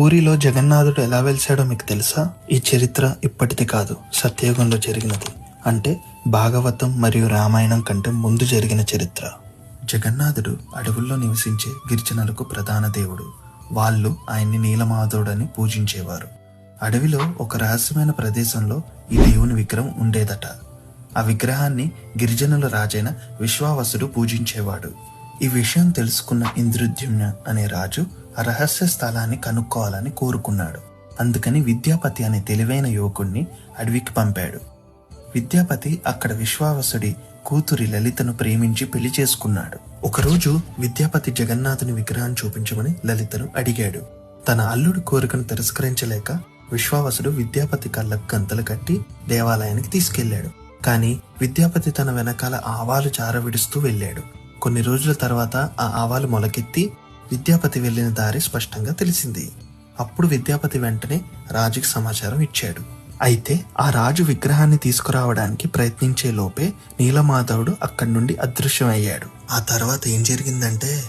పూరిలో జగన్నాథుడు ఎలా వెలిశాడో మీకు తెలుసా? ఈ చరిత్ర ఇప్పటిది కాదు సత్యయుగంలో జరిగినది. అంటే భాగవతం మరియు రామాయణం కంటే ముందు జరిగిన చరిత్ర. జగన్నాథుడు అడవుల్లో నివసించే గిరిజనులకు ప్రధాన దేవుడు. వాళ్ళు ఆయన్ని నీలమాధవుడని పూజించేవారు. అడవిలో ఒక రహస్యమైన ప్రదేశంలో ఈ దేవుని విగ్రహం ఉండేదట. ఆ విగ్రహాన్ని గిరిజనుల రాజైన విశ్వావసుడు పూజించేవాడు. ఈ విషయం తెలుసుకున్న ఇంద్రుద్యుమ్న అనే రాజు రహస్య స్థలాన్ని కనుక్కోవాలని కోరుకున్నాడు. అందుకని విద్యాపతి అనే తెలివైన యువకుణ్ణి అడవికి పంపాడు. విద్యాపతి అక్కడ విశ్వావసుడి కూతురి లలితను ప్రేమించి పెళ్ళి చేసుకున్నాడు. ఒకరోజు విద్యాపతి జగన్నాథుని విగ్రహం చూపించమని లలితను అడిగాడు. తన అల్లుడి కోరికను తిరస్కరించలేక విశ్వావసుడు విద్యాపతి కళ్ళకు గంతలు కట్టి దేవాలయానికి తీసుకెళ్ళాడు కానీ విద్యాపతి తన వెనకాల ఆవాలు చారవిడుస్తూ వెళ్ళాడు. కొన్ని రోజుల తర్వాత ఆ ఆవాలు మొలకెత్తి విద్యాపతి వెళ్ళిన దారి స్పష్టంగా తెలిసింది. అప్పుడు విద్యాపతి వెంటనే రాజుకి సమాచారం ఇచ్చాడు. అయితే ఆ రాజు విగ్రహాన్ని తీసుకురావడానికి ప్రయత్నించే లోపే నీలమాధవుడు అక్కడి నుండి అదృశ్యమయ్యాడు. ఆ తర్వాత ఏం జరిగిందంటే